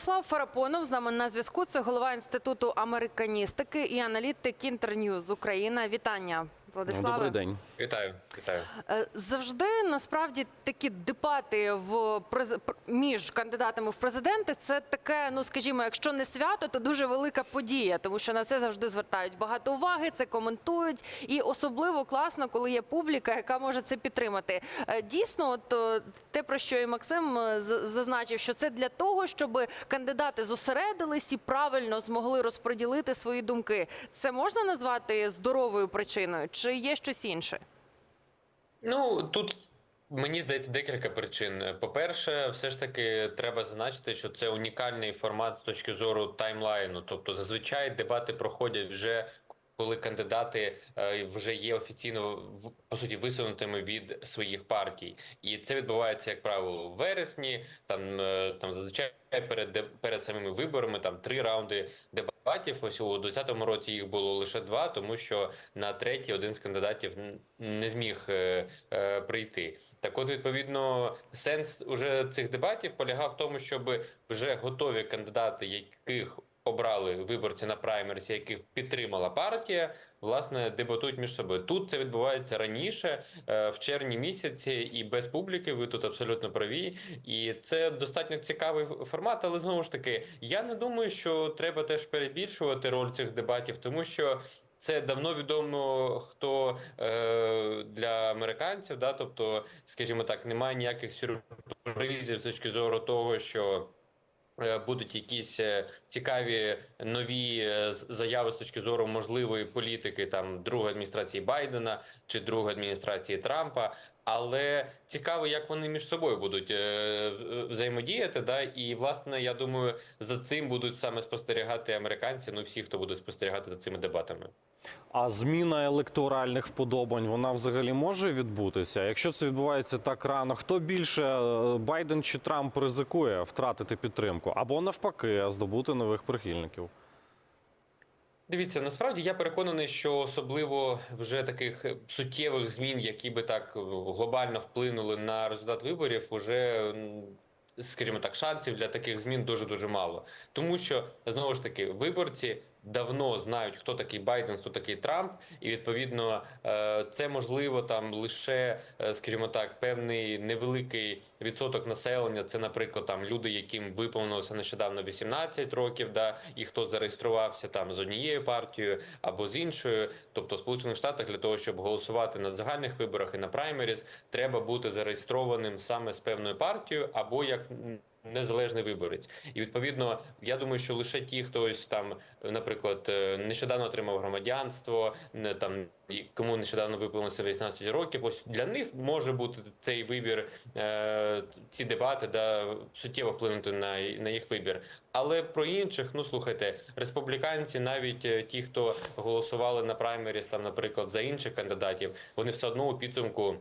Владислав Фарапонов з нами на зв'язку. Це голова інституту американістики і аналітик Інтерньюз Україна. Вітання, Владиславе. Добрий день. Вітаю, вітаю. Е, Завжди насправді такі дебати в през- між кандидатами в президенти це таке, ну скажімо, якщо не свято, то дуже велика подія, тому що на це завжди звертають багато уваги, це коментують, і особливо класно, коли є публіка, яка може це підтримати. Е, Дійсно, от е, те про що і Максим з- зазначив, що це для того, щоб кандидати зосередились і правильно змогли розподілити свої думки. Це можна назвати здоровою причиною, чи є щось інше? Ну тут мені здається декілька причин. По-перше, все ж таки треба зазначити, що це унікальний формат з точки зору таймлайну. Тобто, зазвичай дебати проходять вже. Коли кандидати е, вже є офіційно по суті висунутими від своїх партій, і це відбувається як правило в вересні. Там е, там зазвичай перед перед самими виборами там три раунди дебатів. Ось у 2020 році їх було лише два, тому що на третій один з кандидатів не зміг е, е, прийти. Так, от відповідно, сенс уже цих дебатів полягав в тому, щоб вже готові кандидати, яких обрали виборці на праймерсі, яких підтримала партія, власне дебатують між собою. Тут це відбувається раніше, е, в червні місяці, і без публіки. Ви тут абсолютно праві. І це достатньо цікавий формат. Але знову ж таки, я не думаю, що треба теж перебільшувати роль цих дебатів, тому що. Це давно відомо хто е, для американців, да, тобто, скажімо так, немає ніяких сюрпризів з точки зору того, що будуть якісь е, цікаві нові е, заяви з точки зору можливої політики там другої адміністрації Байдена чи другої адміністрації Трампа. Але цікаво, як вони між собою будуть е, взаємодіяти. Да? І власне, я думаю, за цим будуть саме спостерігати американці. Ну всі, хто будуть спостерігати за цими дебатами. А зміна електоральних вподобань вона взагалі може відбутися? Якщо це відбувається так рано, хто більше е, Байден чи Трамп ризикує втратити підтримку або навпаки здобути нових прихильників? Дивіться, насправді я переконаний, що особливо вже таких суттєвих змін, які би так глобально вплинули на результат виборів, уже скажімо так, шансів для таких змін дуже дуже мало. Тому що знову ж таки виборці давно знають, хто такий Байден, хто такий Трамп, і відповідно е, це можливо там лише, е, скажімо так, певний невеликий відсоток населення. Це, наприклад, там люди, яким виповнилося нещодавно 18 років, да, і хто зареєструвався там з однією партією або з іншою. Тобто, в Сполучених Штатах для того, щоб голосувати на загальних виборах і на праймеріс, треба бути зареєстрованим саме з певною партією або як незалежний виборець. І відповідно, я думаю, що лише ті, хтось там, наприклад, е, нещодавно отримав громадянство, там кому нещодавно виповнилося 18 років, ось для них може бути цей вибір, е, ці дебати да суттєво вплинути на, на їх вибір. Але про інших, ну слухайте, республіканці, навіть е, ті, хто голосували на праймеріс, там, наприклад, за інших кандидатів, вони все одно у підсумку.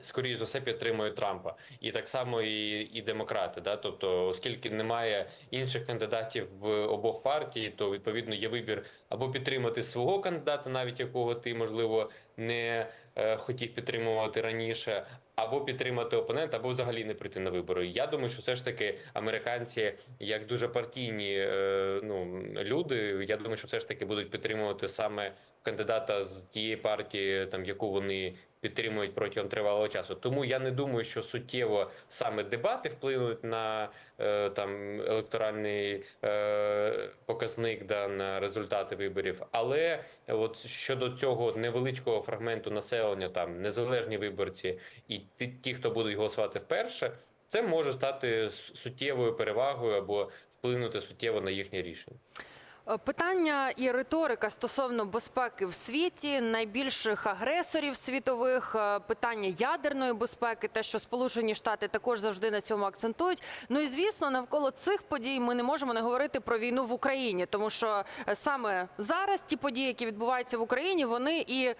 Скоріше за все підтримують Трампа, і так само і, і демократи. Да? Тобто, оскільки немає інших кандидатів в обох партій, то відповідно є вибір або підтримати свого кандидата, навіть якого ти можливо не е, хотів підтримувати раніше, або підтримати опонента, або взагалі не прийти на вибори. Я думаю, що все ж таки американці, як дуже партійні е, ну люди, я думаю, що все ж таки будуть підтримувати саме кандидата з тієї партії, там яку вони підтримують протягом тривалого часу. Тому я не думаю, що суттєво саме дебати вплинуть на е, там електоральний е, показник да, на результати виборів. Але от щодо цього невеличкого фрагменту населення, там незалежні виборці і ті, хто будуть голосувати вперше, це може стати суттєвою перевагою або вплинути суттєво на їхнє рішення. Е, Питання і риторика стосовно безпеки в світі, найбільших агресорів світових, е, питання ядерної безпеки, те, що Сполучені Штати також завжди на цьому акцентують. Ну і звісно, навколо цих подій ми не можемо не говорити про війну в Україні, тому що е, саме зараз ті події, які відбуваються в Україні, вони і е,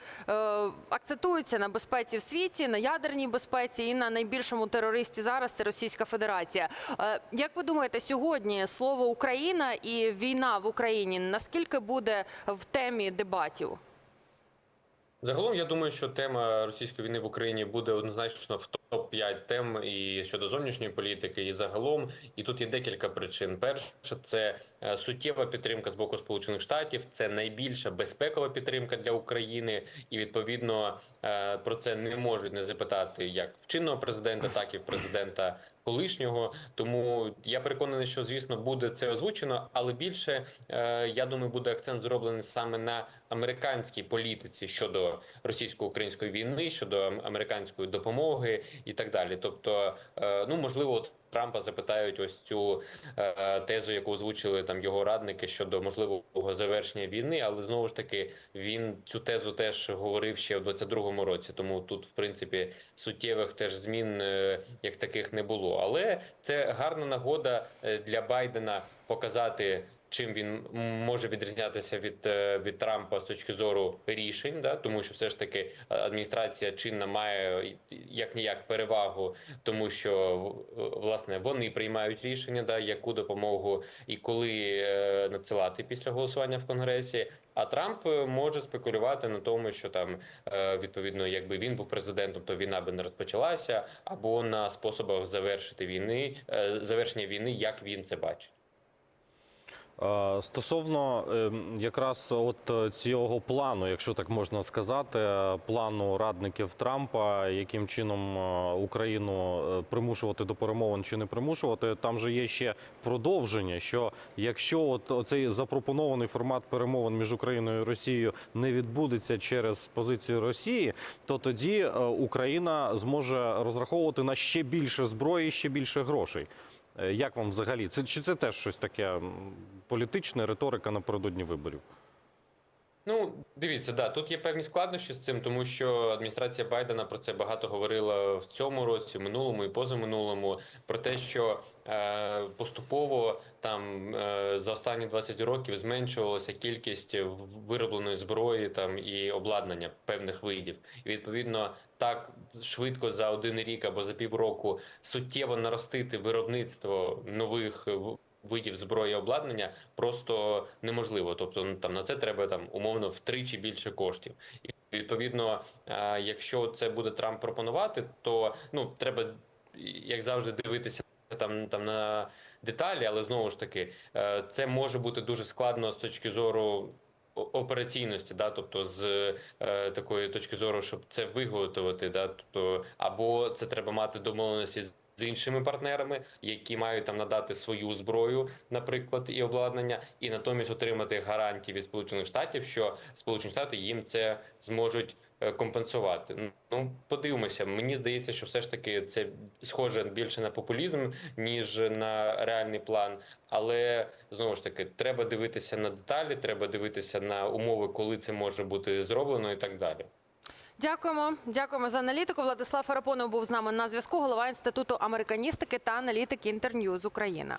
акцентуються на безпеці в світі, на ядерній безпеці і на найбільшому терористі зараз це Російська Федерація. Е, як ви думаєте, сьогодні слово Україна і війна в Україні наскільки буде в темі дебатів? Загалом, я думаю, що тема російської війни в Україні буде однозначно в топ-5 тем і щодо зовнішньої політики, і загалом. І тут є декілька причин. Перше, це е, суттєва підтримка з боку Сполучених Штатів. Це найбільша безпекова підтримка для України, і відповідно е, про це не можуть не запитати як чинного президента, так і президента колишнього. Тому я переконаний, що звісно буде це озвучено, але більше е, я думаю, буде акцент зроблений саме на американській політиці щодо російсько-української війни, щодо американської допомоги і так далі. Тобто, е, ну можливо, от Трампа запитають ось цю е, тезу, яку озвучили там його радники щодо можливого завершення війни, але знову ж таки він цю тезу теж говорив ще в 22-му році. Тому тут, в принципі, суттєвих теж змін е, як таких не було. Але це гарна нагода е, для Байдена показати. Чим він може відрізнятися від, е, від Трампа з точки зору рішень, да тому що все ж таки е, адміністрація чинна має як ніяк перевагу, тому що в- власне вони приймають рішення, да яку допомогу і коли е, надсилати після голосування в конгресі. А Трамп е, може спекулювати на тому, що там е, відповідно, якби він був президентом, то війна би не розпочалася, або на способах завершити війни, е, завершення війни, як він це бачить. Стосовно ем, якраз от е, цього плану, якщо так можна сказати, е, плану радників Трампа, яким чином е, Україну примушувати до перемовин чи не примушувати, там же є ще продовження. Що якщо от цей запропонований формат перемовин між Україною і Росією не відбудеться через позицію Росії, то тоді Україна зможе розраховувати на ще більше зброї, ще більше грошей. Е, Як вам взагалі? Це чи це теж щось таке політична риторика напередодні виборів? Ну, дивіться, да, тут є певні складнощі з цим, тому що адміністрація Байдена про це багато говорила в цьому році, минулому і позаминулому, про те, що е, поступово там е, за останні 20 років зменшувалася кількість виробленої зброї там і обладнання певних видів. І відповідно так швидко за один рік або за півроку суттєво наростити виробництво нових видів зброї і обладнання просто неможливо. Тобто, ну там на це треба там умовно втричі більше коштів. І відповідно, якщо це буде Трамп пропонувати, то ну треба як завжди дивитися там, там на деталі, але знову ж таки, е, це може бути дуже складно з точки зору. Операційності, да, тобто з е, такої точки зору, щоб це виготовити, да, тобто або це треба мати домовленості з з іншими партнерами, які мають там надати свою зброю, наприклад, і обладнання, і натомість отримати гарантії від Сполучених Штатів, що Сполучені Штати їм це зможуть е, компенсувати. Ну подивимося. Мені здається, що все ж таки це схоже більше на популізм ніж на реальний план. Але знову ж таки, треба дивитися на деталі, треба дивитися на умови, коли це може бути зроблено, і так далі. Дякуємо. Дякуємо за аналітику. Владислав Фарапонов був з нами на зв'язку. Голова інституту американістики та аналітики Інтерньюз Україна.